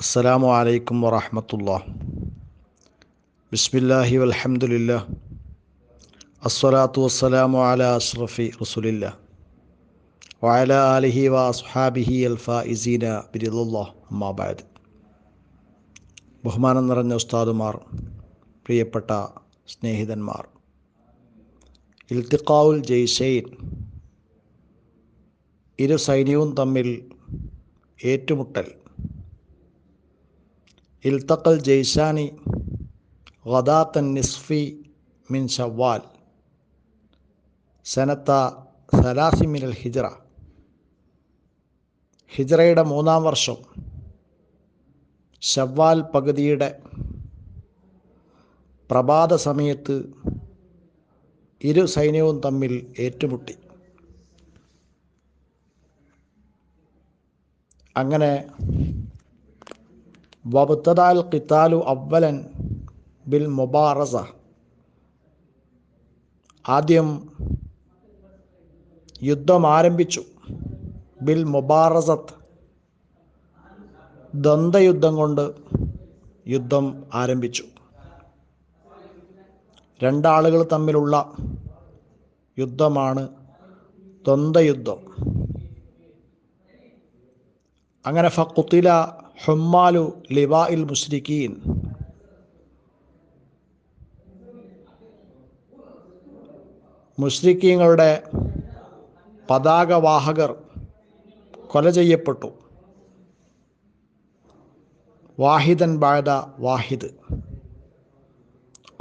السلام عليكم ورحمة الله بسم الله والحمد لله الصلاة والسلام على أشرف رسول الله وعلى آله وأصحابه الفائزين برضا الله أما بعد ബഹുമാനം നിറഞ്ഞ ഉസ്താദുമാർ പ്രിയപ്പെട്ട സ്നേഹിതന്മാർ ഇൽത്തിഖാവുൽ ജയ്സൈൻ ഇരു സൈന്യവും തമ്മിൽ ഏറ്റുമുട്ടൽ ഇൽത്തക്കൽ الجيشان ഗദാത്തൻ നിസ്ഫി മിൻ ഷവാൽ സനത്ത സലാസി മിനൽ ഹിജ്റ ഹിജ്റയുടെ മൂന്നാം വർഷം. ഷവ്വാൽ പകുതിയുടെ പ്രഭാത സമയത്ത് ഇരു സൈന്യവും തമ്മിൽ ഏറ്റുമുട്ടി. അങ്ങനെ വബുത്തദാൽ ഖിത്താലു അവലൻ ബിൽ മുബാറസ ആദ്യം യുദ്ധം ആരംഭിച്ചു. ബിൽ മുബാറസത്ത് ദ്വന്ദ്വയുദ്ധം കൊണ്ട് യുദ്ധം ആരംഭിച്ചു. രണ്ടാളുകൾ തമ്മിലുള്ള യുദ്ധമാണ് ദ്വന്ദ്വയുദ്ധം അങ്ങനെ ഫക്കുത്തില ഹുമ്മാലു ലിവാ ഇൽ മുസ്ലിഖീൻ മുസ്ലിഖീങ്ങളുടെ പതാകവാഹകർ കൊല ചെയ്യപ്പെട്ടു. വാഹിദൻ ബാഴ വാഹിദ്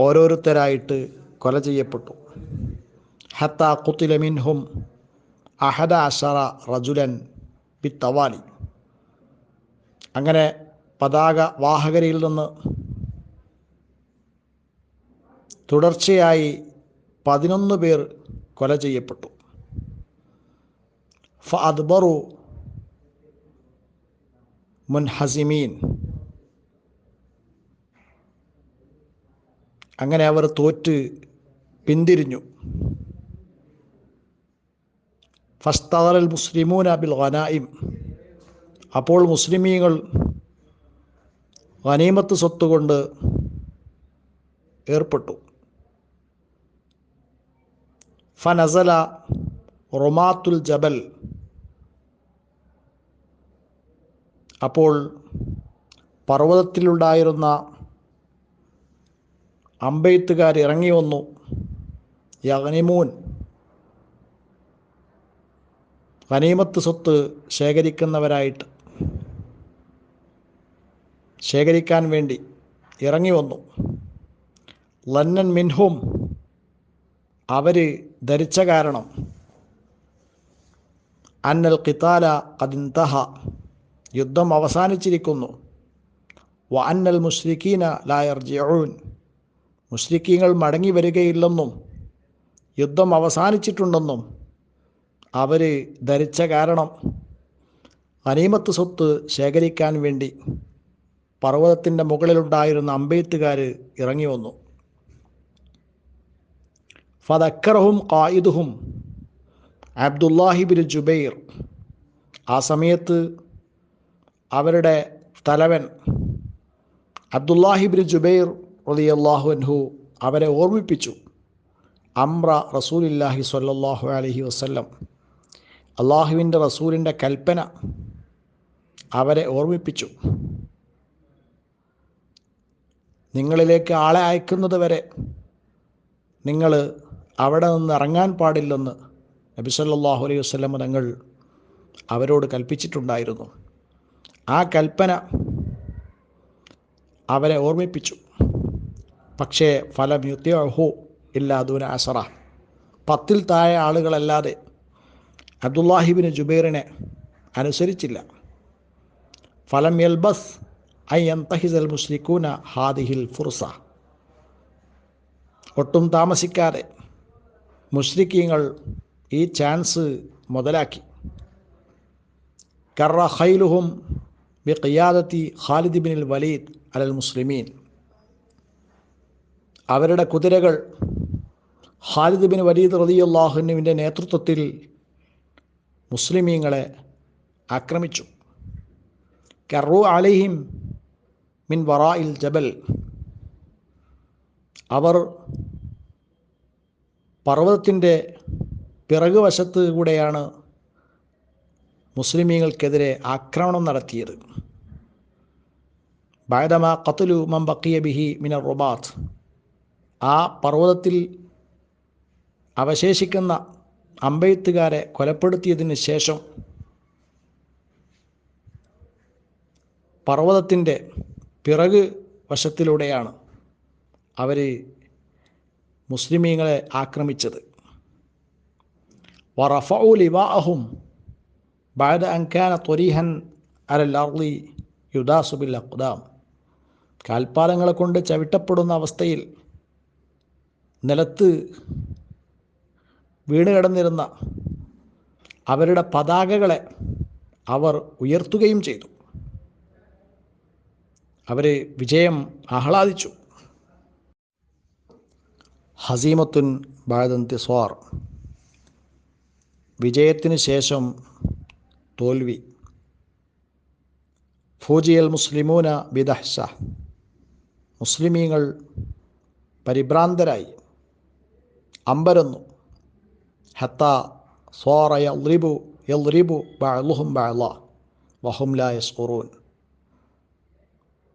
ഓരോരുത്തരായിട്ട് കൊല ചെയ്യപ്പെട്ടു. ഹത്ത കുത്തിലമിൻഹും അഹദ അഷറ റജുലൻ ബിത്തവാലി. അങ്ങനെ പതാക വാഹകരിൽ നിന്ന് തുടർച്ചയായി പതിനൊന്ന് പേർ കൊല ചെയ്യപ്പെട്ടു. ഫ അദ്ബറു മുൻഹസിമീൻ. അങ്ങനെ അവർ തോറ്റ് പിന്തിരിഞ്ഞു. ഫസ്തറൽ മുസ്ലിമൂന ബിൽ ഖനായിം അപ്പോൾ മുസ്ലിമീങ്ങൾ അനീമത്ത് സ്വത്ത് കൊണ്ട് ഏർപ്പെട്ടു. ഫനസല റൊമാത്തുൽ ജബൽ. അപ്പോൾ പർവതത്തിലുണ്ടായിരുന്ന അമ്പെയ്ത്തുകാർ ഇറങ്ങി വന്നു. യഗ്നിമൂൻ. ഗനീമത്ത് സ്വത്ത് ശേഖരിക്കുന്നവരായിട്ട് ശേഖരിക്കാൻ വേണ്ടി ഇറങ്ങി വന്നു. ലന്നൻ മിൻഹും അവർ ധരിച്ച കാരണം അന്നൽ ഖിത്താല അതിന്തഹ യുദ്ധം അവസാനിച്ചിരിക്കുന്നു. വ അന്നൽ മുസ്ലിഖീന ലായർ ജഊൻ മുസ്ലിഖീങ്ങൾ മടങ്ങി വരികയില്ലെന്നും യുദ്ധം അവസാനിച്ചിട്ടുണ്ടെന്നും അവർ ധരിച്ച കാരണം അനീമത്ത് സ്വത്ത് ശേഖരിക്കാൻ വേണ്ടി പർവതത്തിന്റെ മുകളിലുണ്ടായിരുന്ന അമ്പെയ്ത്തുകാർ ഇറങ്ങി വന്നു. ഫതക്കറഹും ഖായിദുഹും അബ്ദുല്ലാഹിബിൻ ജുബൈർ. ആ സമയത്ത് അവരുടെ തലവൻ അബ്ദുല്ലാഹിബിൻ ജുബൈർ റളിയല്ലാഹു അൻഹു അവരെ ഓർമ്മിപ്പിച്ചു. അമ്ര റസൂലില്ലാഹി സ്വല്ലല്ലാഹു അലഹി വസ്ല്ലം. അള്ളാഹുവിന്റെ റസൂലിന്റെ കൽപ്പന അവരെ ഓർമ്മിപ്പിച്ചു. നിങ്ങളിലേക്ക് ആളെ അയക്കുന്നത് വരെ നിങ്ങൾ അവിടെ നിന്ന് ഇറങ്ങാൻ പാടില്ലെന്ന് നബി സല്ലല്ലാഹു അലൈഹി വസല്ലം തങ്ങൾ അവരോട് കൽപ്പിച്ചിട്ടുണ്ടായിരുന്നു. ആ കൽപ്പന അവരെ ഓർമ്മിപ്പിച്ചു. പക്ഷേ ഫലം യുത്യഹു ഇല്ലാദൂന അസറ. പത്തിൽ താഴെ ആളുകളല്ലാതെ അബ്ദുല്ലാഹിബിന് ജുബൈറിനെ അനുസരിച്ചില്ല. ഫലം യൽബസ് ഐ എന്തഹിസൽ മുസ്ലിഖൂന ഹാദിഹിൽ ഫുർസ. ഒട്ടും താമസിക്കാതെ മുസ്ലിഖീങ്ങൾ ഈ ചാൻസ് മുതലാക്കി. കറ ഖൈലുഹും ബി ഖിയാദത്തി ഖാലിദ് ബിനിൽ വലീദ് അലൽ മുസ്ലിമീൻ. അവരുടെ കുതിരകൾ ഖാലിദ് ബിൻ വലീദ് റതിയുല്ലാഹുനുവിന്റെ നേതൃത്വത്തിൽ മുസ്ലിമീങ്ങളെ ആക്രമിച്ചു. കറു അലൈഹിം മിൻ വറായിൽ ജബൽ. അവർ പർവതത്തിന്റെ പിറകുവശത്ത് കൂടെയാണ് മുസ്ലിമീങ്ങൾക്കെതിരെ ആക്രമണം നടത്തിയത്. ബായദമ കത്തുലു മം ബക്കിയ ബിഹി മിനർ റുബാത്ത് ആ പർവതത്തിൽ അവശേഷിക്കുന്ന അമ്പെയ്ത്തുകാരെ കൊലപ്പെടുത്തിയതിന് ശേഷം പർവതത്തിന്റെ പിറക് വശത്തിലൂടെയാണ് അവർ മുസ്ലിമീങ്ങളെ ആക്രമിച്ചത്. വറഫഉ ലിവാഅഹും ബാദ അൻകാന ത്വരീഹൻ അലൽ യുദാസുബിൽ അഖ്ദാം. കാൽപ്പാലങ്ങളെ കൊണ്ട് ചവിട്ടപ്പെടുന്ന അവസ്ഥയിൽ നിലത്ത് വീണ് കിടന്നിരുന്ന അവരുടെ പതാകകളെ അവർ ഉയർത്തുകയും ചെയ്തു. അവർ വിജയം ആഹ്ലാദിച്ചു. ഹസീമത്തുൻ ബാദന്തി സ്വാർ. വിജയത്തിന് ശേഷം തോൽവി. ഫൂജിയൽ മുസ്ലിമൂന ബിദഹ്സ മുസ്ലിമീങ്ങൾ പരിഭ്രാന്തരായി. അമ്പരന്നു. ഹത്ത സ്വാറ യൽറിബു യൽറിബു ബഅലുഹും ബഅല വഹും ലാ യസ്ഖുറൂൻ.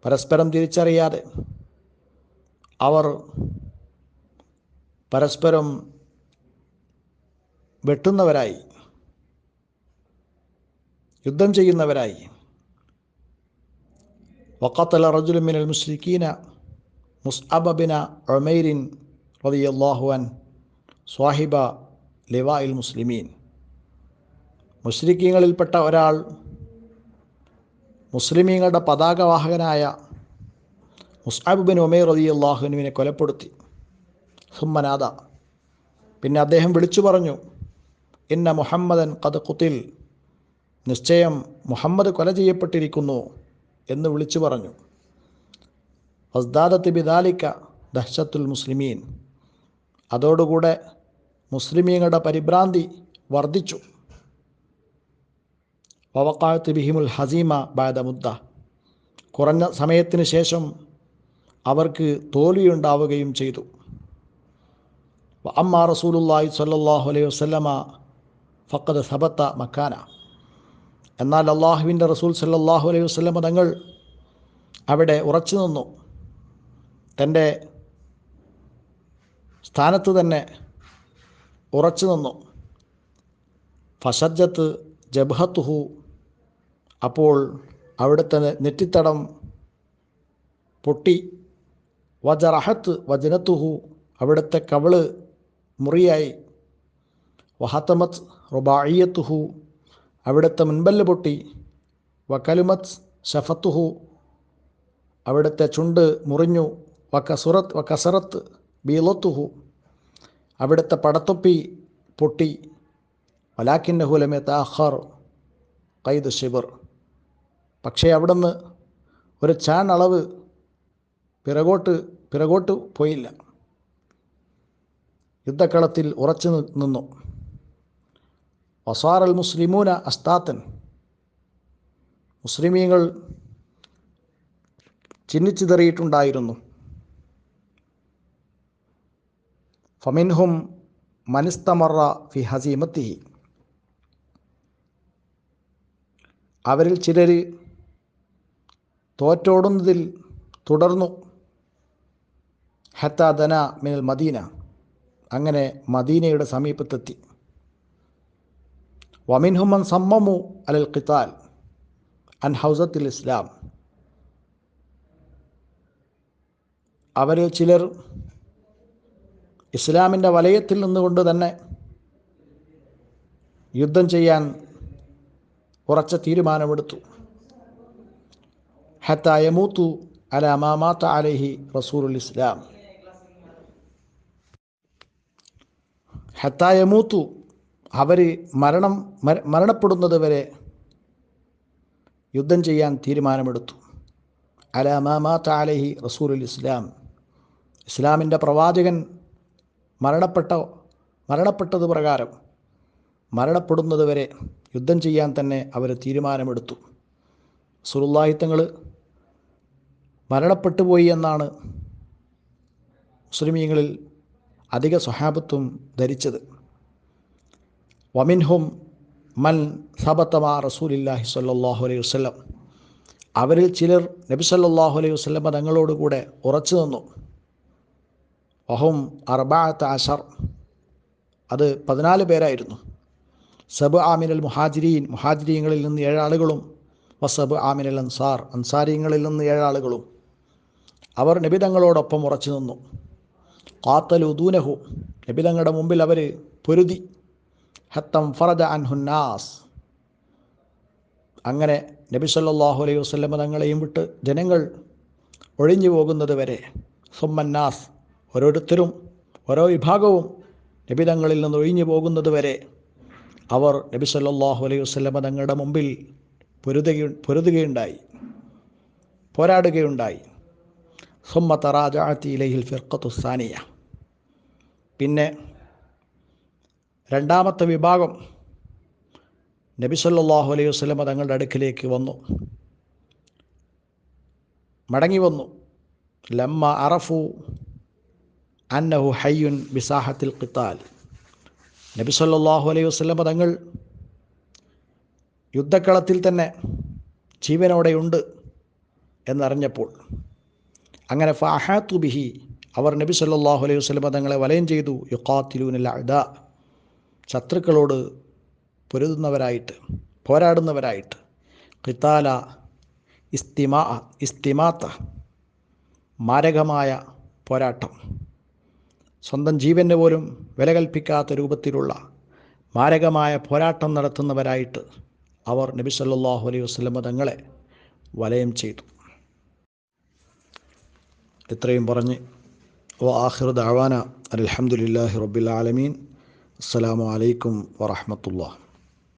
പരസ്പരം തിരിച്ചറിയാതെ അവർ പരസ്പരം വെട്ടുന്നവരായി യുദ്ധം ചെയ്യുന്നവരായി. വക്കത്തല റജുലുമിനൽ മുസ്ലിഖീന മുസ്അബിന ഒമൈരിൻ റതിയല്ലാഹുവൻ സ്വാഹിബ ലിവായിൽ മുസ്ലിമീൻ. മുസ്ലിഖീങ്ങളിൽപ്പെട്ട ഒരാൾ മുസ്ലിമീങ്ങളുടെ പതാകവാഹകനായ മുസ്അബ് ഒമേർ അലി അള്ളാഹുനുവിനെ കൊലപ്പെടുത്തി. സുമ്മനാദ. പിന്നെ അദ്ദേഹം വിളിച്ചു പറഞ്ഞു ഇന്ന മുഹമ്മദൻ കത് കുത്തിൽ നിശ്ചയം മുഹമ്മദ് കൊല ചെയ്യപ്പെട്ടിരിക്കുന്നു എന്ന് വിളിച്ചു പറഞ്ഞു. വസ്ദാദത്ത് ബിദാലിക്ക ദഹ്ഷത്തുൽ മുസ്ലിമീൻ. അതോടുകൂടെ മുസ്ലിമീങ്ങളുടെ പരിഭ്രാന്തി വർദ്ധിച്ചു. വവക്കായത്ത് ബിഹിമുൽ ഹസീമ ബാദ മുദ്ദ. കുറഞ്ഞ സമയത്തിന് ശേഷം അവർക്ക് തോൽവിയുണ്ടാവുകയും ചെയ്തു. അമ്മ റസൂലുല്ലായി സല്ലാഹു അലൈഹി വസല്ലമ ഫക്കത് സബത്ത മക്കാന. എന്നാൽ അള്ളാഹുവിന്റെ റസൂൽ സല്ലാഹു അലൈഹി വസല്ലമ തങ്ങൾ അവിടെ ഉറച്ചു നിന്നു. തന്റെ സ്ഥാനത്ത് തന്നെ ഉറച്ചു നിന്നു. ഫസജത്ത് ജബ്ഹത്തുഹു അപ്പോൾ അവിടുത്തെ നെറ്റിത്തടം പൊട്ടി. വജറഹത്ത് വജനത്തുഹു. അവിടുത്തെ കവൾ മുറിയായി. വഹത്തമത്ത് റുബായിയത്തുഹു അവിടുത്തെ മുൻപല്ല് പൊട്ടി. വക്കലുമത്ത് ഷഫത്തുഹു അവിടുത്തെ ചുണ്ട് മുറിഞ്ഞു. വക്കസുറത്ത് വക്കസറത്ത് ബീലത്തുഹു. അവിടുത്തെ പടത്തൊപ്പി പൊട്ടി. വലാക്കിന്റെ ഹുലമെ താഹർ കൈദ് ഷിബർ പക്ഷേ അവിടുന്ന് ഒരു ചാൺ അളവ് പിറകോട്ട് പിറകോട്ട് പോയില്ല. യുദ്ധക്കളത്തിൽ ഉറച്ചു നിന്നു. വസാറൽ മുസ്ലിമൂന അസ്താത്തൻ. മുസ്ലിമീങ്ങൾ ചിന്നിച്ചിതറിയിട്ടുണ്ടായിരുന്നു. ഫമിൻഹും മനിസ്തമറ ഫി ഹസീമത്തിഹി. അവരിൽ ചിലർ തോറ്റോടുന്നതിൽ തുടർന്നു. ഹത്താദന മിനൽ മദീന. അങ്ങനെ മദീനയുടെ സമീപത്തെത്തി. വമിൻഹുമൻ സമ്മമു അലൽ ഖിത്താൽ അൻ ഹൗസത്തിൽ ഇസ്ലാം. അവരിൽ ചിലർ ഇസ്ലാമിന്റെ വലയത്തിൽ നിന്നുകൊണ്ട് തന്നെ യുദ്ധം ചെയ്യാൻ ഉറച്ച തീരുമാനമെടുത്തു. ഹത്ത യമൂത്തു അല മാമാത്ത അലഹി റസൂൽ ഇസ്ലാം ഹത്തായമൂത്തു അവർ മരണം മരണപ്പെടുന്നത് വരെ യുദ്ധം ചെയ്യാൻ തീരുമാനമെടുത്തു. അല മാമാത്ത അലഹി റസൂൽ ഇസ്ലാം. ഇസ്ലാമിന്റെ പ്രവാചകൻ മരണപ്പെട്ട മരണപ്പെട്ടത് പ്രകാരം മരണപ്പെടുന്നത് വരെ യുദ്ധം ചെയ്യാൻ തന്നെ അവർ തീരുമാനമെടുത്തു. സുറുല്ലാഹിത്തങ്ങൾ മരണപ്പെട്ടു പോയി എന്നാണ് മുസ്ലിമീങ്ങളിൽ അധിക സ്വഹാബത്വം ധരിച്ചത്. വമിൻഹും മൻ സബത്തമാ റസൂലില്ലാഹി സല്ലാഹു അലൈഹി വസ്ലം അവരിൽ ചിലർ നബി സല്ലാഹു അലൈഹി വസ്ലമ തങ്ങളോടുകൂടെ ഉറച്ചു നിന്നു. അഹും അർബാത്ത് അഷർ അത് പതിനാല് പേരായിരുന്നു. സബ് ആമിനൽ മുഹാജിരീൻ മുഹാജിരീങ്ങളിൽ നിന്ന് ഏഴാളുകളും വസബ് ആമിനൽ അൻസാർ അൻസാരിങ്ങളിൽ നിന്ന് ഏഴാളുകളും അവർ നബിതങ്ങളോടൊപ്പം ഉറച്ചു നിന്നു. കാത്തലുദൂനഹു നബിതങ്ങളുടെ മുമ്പിൽ അവർ പൊരുതി. ഹത്തം ഫറജ അൻഹുന്നാസ് അങ്ങനെ നബി സല്ലാഹു അലൈഹി വസ്ലമ തങ്ങളെയും വിട്ട് ജനങ്ങൾ ഒഴിഞ്ഞു പോകുന്നത് വരെ സുമ്മന്നാസ് ഓരോരുത്തരും ഓരോ വിഭാഗവും നബിതങ്ങളിൽ നിന്ന് ഒഴിഞ്ഞു പോകുന്നത് വരെ അവർ നബി സല്ലാഹു അലൈഹി വസ്ലമ തങ്ങളുടെ മുമ്പിൽ പൊരുതുക പൊരുതുകയുണ്ടായി. പോരാടുകയുണ്ടായി. സുമ്മ തറാജാത്തി ഇലഹിൽ ഫിർക്കത്തു സാനിയ. പിന്നെ രണ്ടാമത്തെ വിഭാഗം നബി സല്ലാഹു അലൈഹി വസ്ലമ തങ്ങളുടെ അടുക്കിലേക്ക് വന്നു. മടങ്ങി വന്നു. ലമ്മ അറഫു അന്നഹു ഹയ്യുൻ ബിസാഹത്തിൽ ഖിത്താൽ. നബി സല്ലാഹു അലൈഹി വസ്ലമ തങ്ങൾ യുദ്ധക്കളത്തിൽ തന്നെ ജീവനോടെയുണ്ട് എന്നറിഞ്ഞപ്പോൾ അങ്ങനെ ഫാഹാത്തു ബിഹി അവർ നബി സല്ലാഹു അലൈഹി വസ്ലമ തങ്ങളെ വലയം ചെയ്തു. യുക്കാത്തിലൂനില്ല അഴുത ശത്രുക്കളോട് പൊരുതുന്നവരായിട്ട് പോരാടുന്നവരായിട്ട്. കിത്താല ഇസ്തിമാ ഇസ്തിമാത്ത മാരകമായ പോരാട്ടം. സ്വന്തം ജീവന് പോലും വില കൽപ്പിക്കാത്ത രൂപത്തിലുള്ള മാരകമായ പോരാട്ടം നടത്തുന്നവരായിട്ട് അവർ നബി സല്ലാഹു അലൈഹി വസ്ലമ തങ്ങളെ വലയം ചെയ്തു. ഇത്രയും പറഞ്ഞ് ഓ ആഹിർ ദാവാന അലഹമുല്ലാഹി റബ്ബിൽ ആലമീൻ. അസ്സലാമു അലൈക്കും